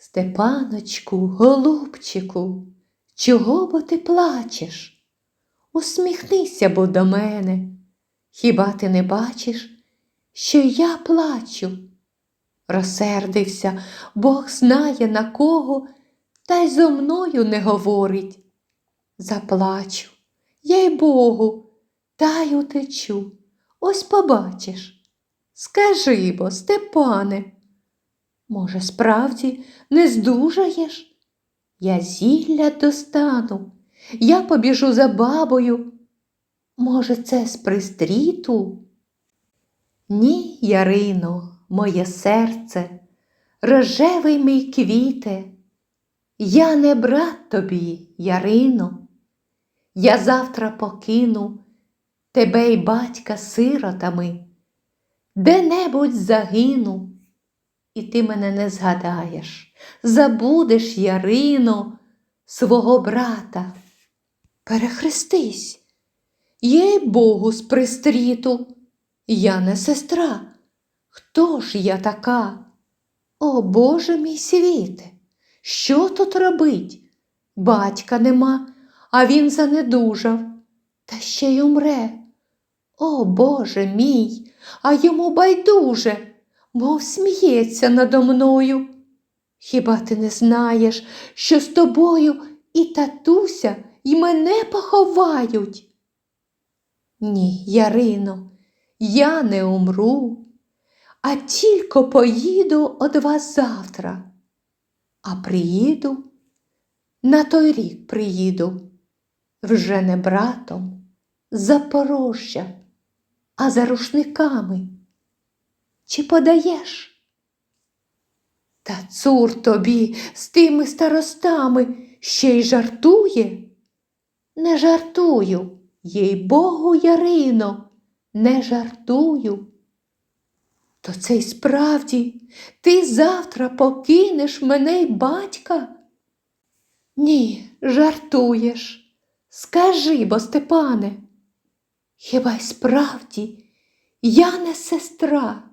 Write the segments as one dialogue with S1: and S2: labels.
S1: Степаночку, голубчику, чого бо ти плачеш? Усміхнися бо до мене. Хіба ти не бачиш, що я плачу? Розсердився, Бог знає на кого, та й зо мною не говорить. Заплачу, їй Богу, та й утечу. Ось побачиш. Скажи бо, Степане, може, справді не здужаєш? Я зілля достану, я побіжу за бабою. Може, це з пристріту? Ні, Ярино, моє серце, рожевий мій квіте, я не брат тобі, Ярино. Я завтра покину тебе й батька сиротами, де-небудь загину, і ти мене не згадаєш, забудеш, Ярино, свого брата. Перехрестись, їй Богу з пристріту, я не сестра. Хто ж я така? О Боже мій світе, що тут робить? Батька нема, а він занедужав, та ще й умре. О Боже мій, а йому байдуже, мов сміється надо мною. Хіба ти не знаєш, що з тобою і татуся, і мене поховають? Ні, Ярино, я не умру, а тільки поїду од вас завтра. А приїду, на той рік приїду, вже не братом Запорожжя, а за рушниками. Чи подаєш? Та цур тобі з тими старостами ще й жартує? Не жартую, їй Богу, Ярино, не жартую. То це й справді ти завтра покинеш мене й батька? Ні, жартуєш. Скажи бо, Степане, хіба й справді я не сестра?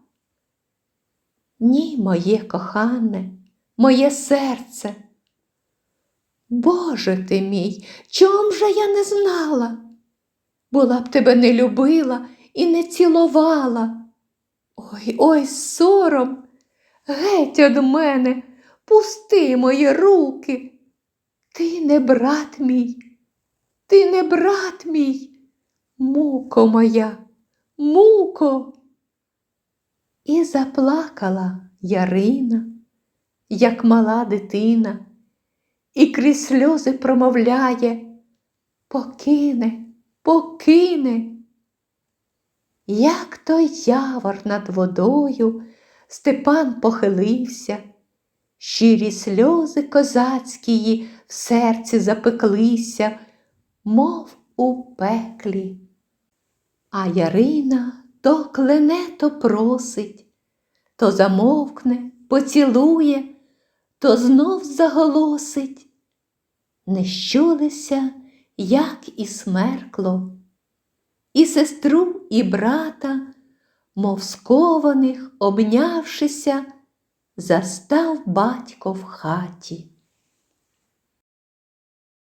S1: Ні, моє кохане, моє серце. Боже ти мій, чом же я не знала? Була б тебе не любила і не цілувала. Ой, ой, сором, геть од мене, пусти мої руки. Ти не брат мій, ти не брат мій, муко моя, муко. І заплакала Ярина, як мала дитина, і крізь сльози промовляє покине, покине. Як той явор над водою Степан похилився, щирі сльози козацькії в серці запеклися, мов у пеклі. А Ярина то клене, то просить, то замовкне, поцілує, то знов заголосить. Не щулися, як і смеркло, і сестру, і брата, мов скованих, обнявшися, застав батько в хаті.